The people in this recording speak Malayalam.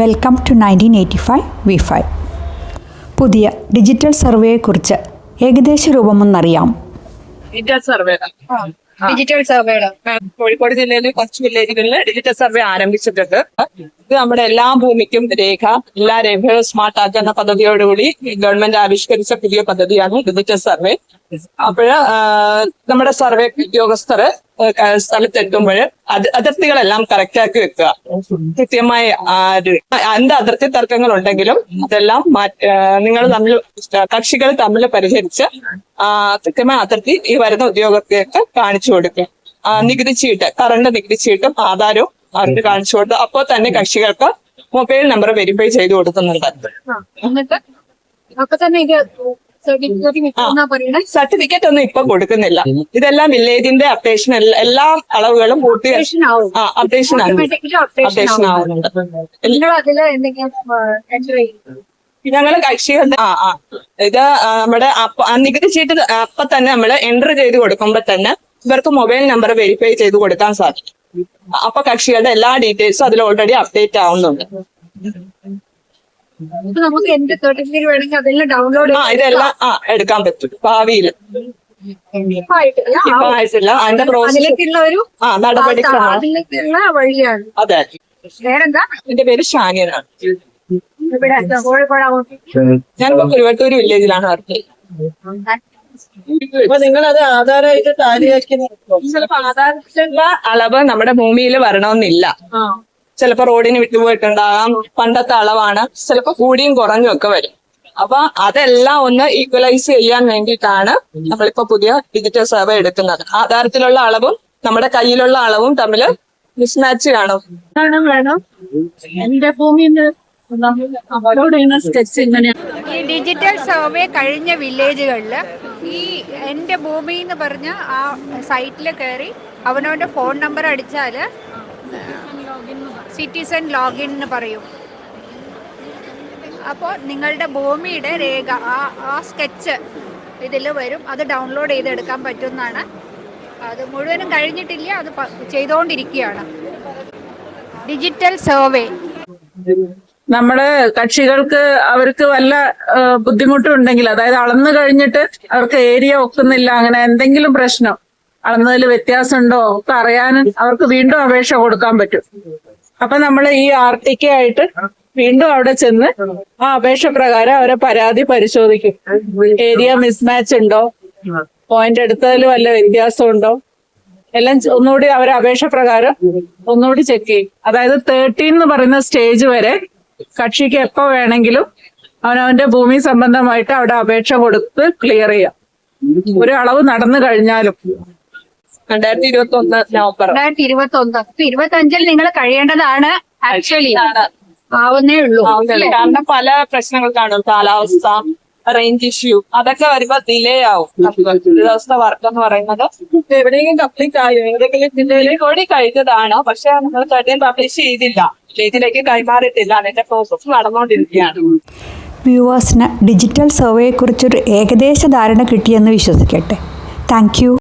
Welcome to nineteen eighty five V five പുതിയ ഡിജിറ്റൽ സർവേയെക്കുറിച്ച് ഏകദേശ രൂപമൊന്നറിയാം. ഡിജിറ്റൽ സർവേ ഡിജിറ്റൽ സർവേയുടെ കോഴിക്കോട് ജില്ലയിലെ കുറച്ച് വില്ലേജുകളിൽ ഡിജിറ്റൽ സർവേ ആരംഭിച്ചിട്ടുണ്ട്. നമ്മുടെ എല്ലാ ഭൂമിക്കും രേഖ എല്ലാ രേഖകളും സ്മാർട്ട് ആക്കുന്ന പദ്ധതിയോടുകൂടി ഗവൺമെന്റ് ആവിഷ്കരിച്ച പുതിയ പദ്ധതിയാണ് ഡിജിറ്റൽ സർവേ അപ്പോൾ നമ്മുടെ സർവേ ഉദ്യോഗസ്ഥർ സ്ഥലത്തെത്തുമ്പോൾ അത് അതിർത്തികളെല്ലാം കറക്റ്റ് ആക്കി വെക്കുക. കൃത്യമായി എന്ത് അതിർത്തി തർക്കങ്ങൾ ഉണ്ടെങ്കിലും അതെല്ലാം നിങ്ങൾ തമ്മിൽ കക്ഷികൾ തമ്മിൽ പരിഹരിച്ച് കൃത്യമായ അതിർത്തി ഈ വരുന്ന ഉദ്യോഗസ്ഥർക്ക് കാണിച്ചു കൊടുക്കുക. നികുതി ചീട്ട് കറണ്ട് നികുതി ചീട്ടും ആധാരവും അവർക്ക് കാണിച്ചു കൊടുത്തു അപ്പോൾ തന്നെ കക്ഷികൾക്ക് മൊബൈൽ നമ്പർ വെരിഫൈ ചെയ്ത് കൊടുക്കുന്നുണ്ട്. അപ്പൊ സർട്ടിഫിക്കറ്റ് ഒന്നും ഇപ്പൊ കൊടുക്കുന്നില്ല. ഇതെല്ലാം വില്ലേജിന്റെ അപ്ഡേഷൻ എല്ലാ അളവുകളും പൂർത്തി അപ്ഡേഷൻ അപ്ഡേഷൻ അപ്ഡേഷൻ ആവും ആവുന്നുണ്ട് ഞങ്ങൾ കക്ഷികളുടെ ആ ആ ഇത് നമ്മുടെ അപ്പ നികുതി ചീട്ട് അപ്പൊ തന്നെ നമ്മൾ എൻട്രി ചെയ്ത് കൊടുക്കുമ്പോ തന്നെ ഇവർക്ക് മൊബൈൽ നമ്പർ വെരിഫൈ ചെയ്ത് കൊടുക്കാൻ സാധിക്കും. അപ്പൊ കക്ഷികളുടെ എല്ലാ ഡീറ്റെയിൽസും അതിൽ ഓൾറെഡി അപ്ഡേറ്റ് ആവുന്നുണ്ട്. നമുക്ക് എന്ത് സർട്ടിഫിക്കറ്റ് വേണമെങ്കിൽ അതെല്ലാം ഡൗൺലോഡ് ആ ഇതെല്ലാം ആ എടുക്കാൻ പറ്റും ഭാവിയിൽ. അതിന്റെ ഒരു നടപടിക്രമം. വഴിയാണ്. അതെ. വേറെന്താ? എന്റെ പേര് ഷാനിയനാണ് ഞാൻ കുരുവട്ടൂര് വില്ലേജിലാണ് വർക്ക് ചെയ്യുന്നത്. അപ്പൊ നിങ്ങൾ അത് ആധാരമായിട്ട് ടാലിയാക്കി ചിലപ്പോ ആധാരത്തിലുള്ള അളവ് നമ്മുടെ ഭൂമിയിൽ വരണമെന്നില്ല. ചിലപ്പോ റോഡിന് വിട്ടുപോയിട്ടുണ്ടാകാം പണ്ടത്തെ അളവാണ്. ചിലപ്പോ കൂടിയും കുറഞ്ഞും ഒക്കെ വരും. അപ്പൊ അതെല്ലാം ഒന്ന് ഈക്വലൈസ് ചെയ്യാൻ വേണ്ടിയിട്ടാണ് നമ്മളിപ്പോ പുതിയ ഡിജിറ്റൽ സർവേ എടുക്കുന്നത്. ആധാരത്തിലുള്ള അളവും നമ്മുടെ കയ്യിലുള്ള അളവും തമ്മിൽ മിസ്മാച്ച് കാണും. വേണം എന്റെ ഭൂമിയിൽ ഡിജിറ്റൽ സർവേ കഴിഞ്ഞ വില്ലേജുകളിൽ ഈ എന്റെ ഭൂമി എന്ന് പറഞ്ഞ ആ സൈറ്റിൽ കയറി അവനവന്റെ ഫോൺ നമ്പർ അടിച്ചാൽ സിറ്റിസൺ ലോഗിൻ എന്ന് പറയും. അപ്പോൾ നിങ്ങളുടെ ഭൂമിയുടെ രേഖ ആ ആ സ്കെച്ച് ഇതിൽ വരും. അത് ഡൗൺലോഡ് ചെയ്തെടുക്കാൻ പറ്റുമെന്നാണ് അത് മുഴുവനും കഴിഞ്ഞിട്ടില്ല അത് ചെയ്തുകൊണ്ടിരിക്കുകയാണ് ഡിജിറ്റൽ സർവേ. നമ്മുടെ കക്ഷികൾക്ക് അവർക്ക് വല്ല ബുദ്ധിമുട്ടുണ്ടെങ്കിൽ അതായത് അളന്നു കഴിഞ്ഞിട്ട് അവർക്ക് ഏരിയ ഒക്കുന്നില്ല അങ്ങനെ എന്തെങ്കിലും പ്രശ്നം അളന്നതിൽ വ്യത്യാസമുണ്ടോ ഒക്കെ അറിയാനും അവർക്ക് വീണ്ടും അപേക്ഷ കൊടുക്കാൻ പറ്റും. അപ്പൊ നമ്മൾ ഈ ആർ ടി കെ ആയിട്ട് വീണ്ടും അവിടെ ചെന്ന് ആ അപേക്ഷ പ്രകാരം അവരെ പരാതി പരിശോധിക്കും. ഏരിയ മിസ്മാച്ച് ഉണ്ടോ? പോയിന്റ് എടുത്തതിൽ വല്ല വ്യത്യാസം ഉണ്ടോ എല്ലാം ഒന്നുകൂടി അവരെ അപേക്ഷ പ്രകാരം ഒന്നുകൂടി ചെക്ക് ചെയ്യും. അതായത് തേർട്ടീൻ എന്ന് പറയുന്ന സ്റ്റേജ് വരെ കക്ഷിക്ക് എപ്പോ വേണമെങ്കിലും അവനവന്റെ ഭൂമി സംബന്ധമായിട്ട് അവിടെ അപേക്ഷ കൊടുത്ത് ക്ലിയർ ചെയ്യാം. ഒരു അളവ് നടന്നു കഴിഞ്ഞാലും. രണ്ടായിരത്തി ഇരുപത്തി ഒന്ന് നവംബർ. രണ്ടായിരത്തി ഇരുപത്തി ഒന്ന് ഇരുപത്തി അഞ്ചിൽ നിങ്ങൾ കഴിയേണ്ടതാണ് ആക്ച്വലി ആവുന്നേ ഉള്ളൂ. കാരണം പല പ്രശ്നങ്ങൾ കാണും. കാലാവസ്ഥ റേഞ്ച് ഇഷ്യൂ അതൊക്കെ വരുമ്പോ ഡിലേ ആവും. ഒരു ദിവസത്തെ വർക്ക് എന്ന് പറയുന്നത്. എവിടെയെങ്കിലും കംപ്ലീറ്റ് ആയോ? ഏതെങ്കിലും ജില്ലയിൽ കൂടി കഴിഞ്ഞതാണ്? പക്ഷെ നമ്മൾ തേർട്ടീൻ പബ്ലിഷ് ചെയ്തില്ല. ഇതിലേക്ക് കൈമാറിയിട്ടില്ല. അതിന്റെ പ്രോസസ് നടന്നുകൊണ്ടിരിക്കുകയാണ് വ്യൂവേഴ്സിന് ഡിജിറ്റൽ സർവേയെക്കുറിച്ചൊരു ഏകദേശ ധാരണ കിട്ടിയെന്ന് വിശ്വസിക്കട്ടെ. Thank you